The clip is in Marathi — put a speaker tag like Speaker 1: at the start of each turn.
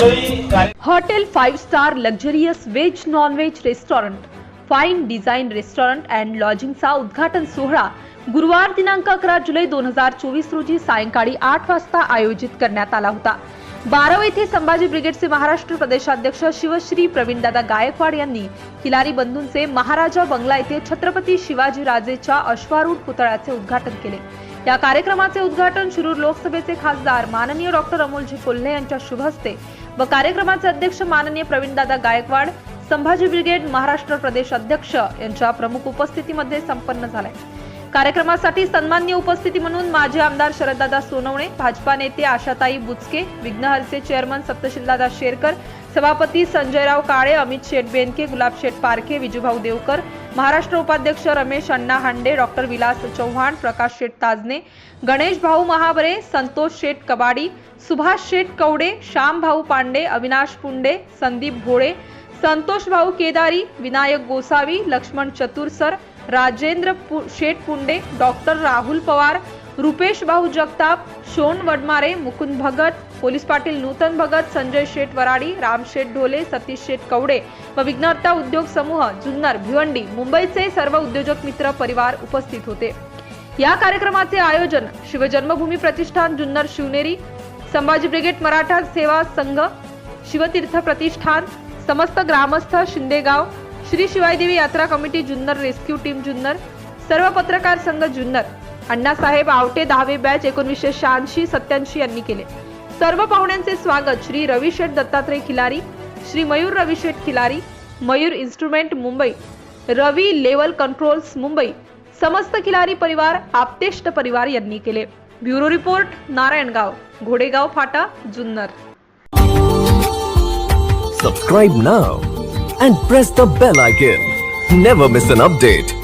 Speaker 1: Hotel five star luxurious veg non veg restaurant fine design restaurant and लॉजिंगचा उद्घाटन सोहळा गुरुवार दिनांक अकरा जुलै दोन हजार चोवीस रोजी सायंकाळी आठ वाजता आयोजित करण्यात आला होता. बारव येथे संभाजी ब्रिगेडचे महाराष्ट्र प्रदेशाध्यक्ष शिवश्री प्रवीणदादा गायकवाड यांनी किलारी बंधूंचे महाराजा बंगला येथे छत्रपती शिवाजीराजेच्या अश्वारूढ पुतळ्याचे उद्घाटन केले. या कार्यक्रमाचे उद्घाटन शिरूर लोकसभेचे खासदार माननीय डॉक्टर अमोलजी कोल्हे यांच्या शुभ हस्ते व कार्यक्रमाचे अध्यक्ष माननीय प्रवीणदादा गायकवाड संभाजी ब्रिगेड महाराष्ट्र प्रदेश अध्यक्ष यांच्या प्रमुख उपस्थितीमध्ये संपन्न झालाय कार्यक्रमासाठी सन्मान्य उपस्थिती म्हणून माजी आमदार शरददादा सोनवणे भाजपा नेते आशाताई बुचके विघ्नहरचे चेअरमन सप्तशीलदादा शेरकर सभापती संजयराव काळे अमित शेठ बेनके गुलाब शेठ पारखे विजूभाऊ देवकर महाराष्ट्र उपाध्यक्ष रमेश अण्णा हांडे डॉक्टर विलास चव्हाण प्रकाश शेठ ताजने गणेश भाऊ महाबरे संतोष शेठ कबाडी सुभाष शेठ कवडे श्याम भाऊ पांडे अविनाश पुंडे संदीप भोळे संतोष भाऊ केदारी विनायक गोसावी लक्ष्मण चतुरसर राजेंद्र पु- शेठ पुंडे डॉक्टर राहुल पवार रुपेश भाऊ जगताप शोन वडमारे मुकुंद भगत पोलीस पाटील नूतन भगत संजय शेठ वराडी राम शेठ ढोले सतीश शेठ कवडे व विघ्नहर्ता उद्योग समूह जुन्नर भिवंडी मुंबईचे सर्व उद्योजक मित्र परिवार उपस्थित होते. या कार्यक्रमाचे आयोजन शिवजन्मभूमी प्रतिष्ठान जुन्नर शिवनेरी संभाजी ब्रिगेड मराठा सेवा संघ शिवतीर्थ प्रतिष्ठान समस्त ग्रामस्थ शिंदेगाव श्री शिवायदेवी यात्रा committee Junnar rescue team Junnar सर्व पत्रकार संघ जुन्नर. अण्णासाहेब आवटे दहावे बॅच एकोणीसशे शहाऐंशी सत्याऐंशी यांनी केले. सर्व पाहुण्यांचे स्वागत Shri Ravisheth Dattatray Khilari Shri Mayur Ravisheth Khilari Mayur instrument Mumbai Ravi level controls Mumbai समस्त खिलारी परिवार आपतेष्ट परिवार यांनी केले. ब्युरो रिपोर्ट नारायणगाव घोडेगाव फाटा Junnar.
Speaker 2: Subscribe now and press the bell icon never miss an update